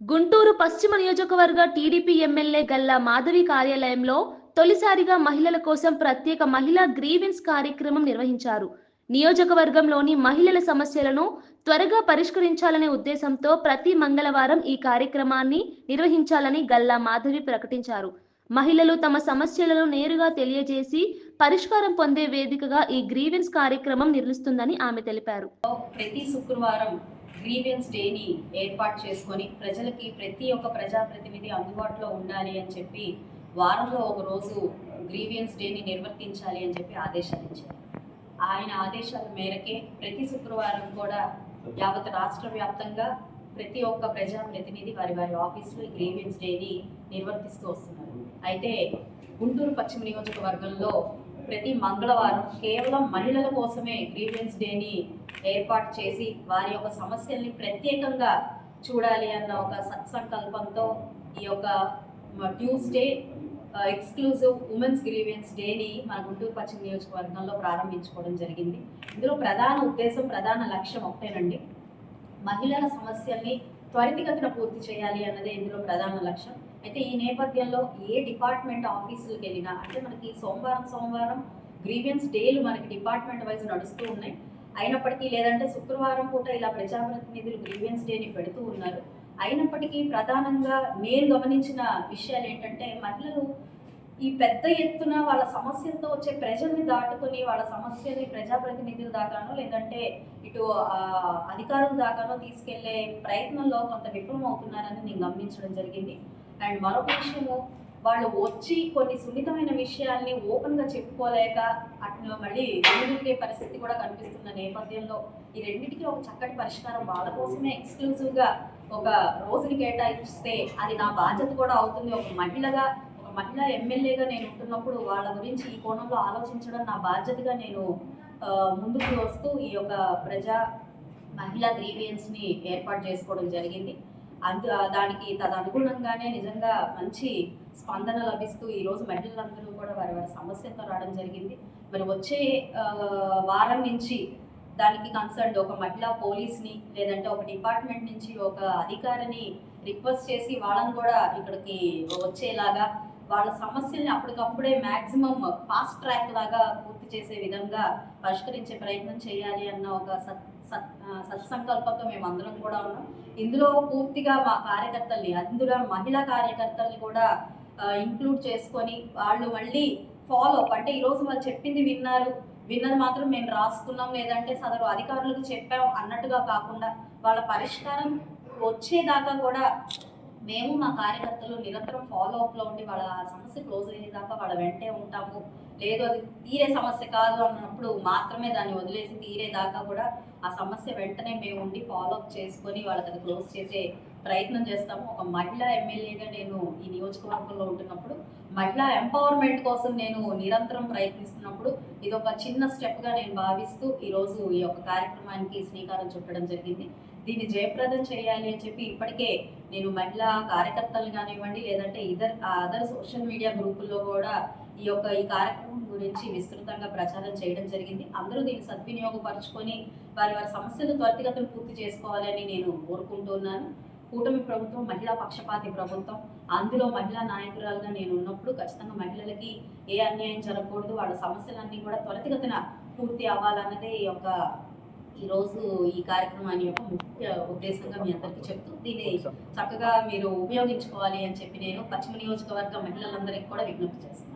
గుంటూరు పశ్చిమ నియోజకవర్గ TDP MLA Galla Madhavi కార్యాలయంలో తొలిసారిగా మహిళల కోసం ప్రత్యేక మహిళా గ్రీవెన్స్ కార్యక్రమం నిర్వహించారు. నియోజకవర్గంలోని మహిళల సమస్యలను త్వరగా పరిష్కరించాలనే ఉద్దేశంతో ప్రతి మంగళవారం ఈ కార్యక్రమాన్ని నిర్వహించాలని గల్లా మాధవి ప్రకటించారు. మహిళలు తమ సమస్యలను నేరుగా తెలియజేసి పరిష్కారం పొందే వేదికగా ఈ గ్రీవెన్స్ కార్యక్రమం నిర్మిస్తుందని ఆమె తెలిపారు. ప్రతి శుక్రవారం గ్రీవియన్స్ డేని ఏర్పాటు చేసుకొని ప్రజలకి ప్రతి ఒక్క ప్రజాప్రతినిధి అందుబాటులో ఉండాలి అని చెప్పి వారంలో ఒక రోజు గ్రీవియన్స్ డేని నిర్వర్తించాలి అని చెప్పి ఆదేశాలు ఇచ్చారు. ఆయన ఆదేశాల మేరకే ప్రతి శుక్రవారం కూడా యావత్ రాష్ట్ర వ్యాప్తంగా ప్రతి ఒక్క ప్రజాప్రతినిధి వారి వారి ఆఫీసులో గ్రీవియన్స్ డేని నిర్వర్తిస్తూ వస్తున్నారు. అయితే గుంటూరు పశ్చిమ నియోజకవర్గంలో ప్రతి మంగళవారం కేవలం మహిళల కోసమే గ్రీవియన్స్ డేని ఏర్పాటు చేసి వారి యొక్క సమస్యల్ని ప్రత్యేకంగా చూడాలి అన్న ఒక సత్సంకల్పంతో ఈ యొక్క ట్యూస్డే ఎక్స్క్లూజివ్ ఉమెన్స్ గ్రీవియన్స్ డేని మన గుంటూరు పశ్చిమ నియోజకవర్గంలో ప్రారంభించుకోవడం జరిగింది. ఇందులో ప్రధాన ఉద్దేశం ప్రధాన లక్ష్యం ఒకటేనండి మహిళల సమస్యల్ని త్వరితగతిన పూర్తి చేయాలి అన్నదే ఇందులో ప్రధాన లక్ష్యం. అయితే ఈ నేపథ్యంలో ఏ డిపార్ట్మెంట్ ఆఫీసులకు వెళ్ళినా అంటే మనకి సోమవారం సోమవారం గ్రీవియన్స్ డేలు మనకి డిపార్ట్మెంట్ వైజ్ నడుస్తూ ఉన్నాయి. అయినప్పటికీ లేదంటే శుక్రవారం పూట ఇలా ప్రజాప్రతినిధులు గ్రీవియన్స్ డేని పెడుతూ ఉన్నారు. అయినప్పటికీ ప్రధానంగా నేను గమనించిన విషయాలు ఏంటంటే మహిళలు ఈ పెద్ద ఎత్తున వాళ్ళ సమస్యలతో వచ్చే ప్రజల్ని దాటుకొని వాళ్ళ సమస్యని ప్రజాప్రతినిధుల దాకానో లేదంటే ఇటు అధికారుల దాకానో తీసుకెళ్ళే ప్రయత్నంలో కొంత విఫలం అవుతున్నారని నేను గమనించడం జరిగింది. అండ్ మరొక విషయము వాళ్ళు వచ్చి కొన్ని సున్నితమైన విషయాల్ని ఓపెన్గా చెప్పుకోలేక అటు మళ్ళీ వెనుదిరిగే పరిస్థితి కూడా కనిపిస్తున్న నేపథ్యంలో ఈ రెండింటికి ఒక చక్కటి పరిష్కారం వాళ్ళ కోసమే ఎక్స్క్లూజివ్గా ఒక రోజుని కేటాయిస్తే అది నా బాధ్యత కూడా అవుతుంది. ఒక మహిళగా ఒక మహిళా ఎమ్మెల్యేగా నేను ఉంటున్నప్పుడు వాళ్ళ గురించి ఈ కోణంలో ఆలోచించడం నా బాధ్యతగా నేను ముందుకు వస్తూ ఈ యొక్క ప్రజా మహిళా గ్రీవియన్స్ని ఏర్పాటు చేసుకోవడం జరిగింది. అందు దానికి తదనుగుణంగానే నిజంగా మంచి స్పందన లభిస్తూ ఈరోజు మహిళలందరూ కూడా వారి వారి సమస్యతో రావడం జరిగింది. మరి వచ్చే వారం నుంచి దానికి కన్సర్న్ ఒక మహిళా పోలీస్ని లేదంటే ఒక డిపార్ట్మెంట్ నుంచి ఒక అధికారిని రిక్వెస్ట్ చేసి వాళ్ళని కూడా ఇక్కడికి వచ్చేలాగా వాళ్ళ సమస్యల్ని అప్పటికప్పుడే మ్యాక్సిమం ఫాస్ట్ ట్రాక్ లాగా పూర్తి చేసే విధంగా పరిష్కరించే ప్రయత్నం చేయాలి అన్న ఒక సత్ సత్ సత్సంకల్పంతో మేము అందరం కూడా ఉన్నాం. ఇందులో పూర్తిగా మా కార్యకర్తల్ని అందులో మహిళా కార్యకర్తల్ని కూడా ఇంక్లూడ్ చేసుకొని వాళ్ళు మళ్ళీ ఫాలో అప్ అంటే ఈరోజు వాళ్ళు చెప్పింది విన్నారు. విన్నది మాత్రం మేము రాసుకున్నాం. లేదంటే సదరు అధికారులకు చెప్పాం అన్నట్టుగా కాకుండా వాళ్ళ పరిష్కారం వచ్చేదాకా కూడా మేము మా కార్యకర్తలు నిరంతరం ఫాలో అప్లో ఉండి వాళ్ళ సమస్య క్లోజ్ అయ్యేదాకా వాళ్ళ వెంటే ఉంటాము. లేదు అది తీరే సమస్య కాదు అన్నప్పుడు మాత్రమే దాన్ని వదిలేసి తీరేదాకా కూడా ఆ సమస్య వెంటనే మేము ఉండి ఫాలో అప్ చేసుకొని వాళ్ళకి అది క్లోజ్ చేసే ప్రయత్నం చేస్తాము. ఒక మహిళా ఎమ్మెల్యేగా నేను ఈ నియోజకవర్గంలో ఉంటున్నప్పుడు మహిళా ఎంపవర్మెంట్ కోసం నేను నిరంతరం ప్రయత్నిస్తున్నప్పుడు ఇది ఒక చిన్న స్టెప్గా నేను భావిస్తూ ఈరోజు ఈ యొక్క కార్యక్రమానికి శ్రీకారం చుట్టడం జరిగింది. దీన్ని జయప్రదం చేయాలి అని చెప్పి ఇప్పటికే నేను మహిళా కార్యకర్తలు కానివ్వండి లేదంటే ఇదర్ అదర్ సోషల్ మీడియా గ్రూపుల్లో కూడా ఈ యొక్క ఈ కార్యక్రమం గురించి విస్తృతంగా ప్రచారం చేయడం జరిగింది. అందరూ దీన్ని సద్వినియోగపరచుకొని వారి వారి సమస్యలు త్వరితగతిన పూర్తి చేసుకోవాలని నేను కోరుకుంటున్నాను. కూటమి ప్రభుత్వం మహిళా పక్షపాతి ప్రభుత్వం అందులో మహిళా నాయకురాలుగా నేను ఉన్నప్పుడు ఖచ్చితంగా మహిళలకి ఏ అన్యాయం జరగకూడదు వాళ్ళ సమస్యలన్నీ కూడా త్వరితగతిన పూర్తి అవ్వాలన్నదే ఈ యొక్క ఈరోజు ఈ కార్యక్రమాన్ని యొక్క ముఖ్య ఉద్దేశంగా మీ అందరికీ చెప్తూ దీన్ని చక్కగా మీరు ఉపయోగించుకోవాలి అని చెప్పి నేను పశ్చిమ నియోజకవర్గ మహిళలందరికీ కూడా విజ్ఞప్తి చేస్తున్నాను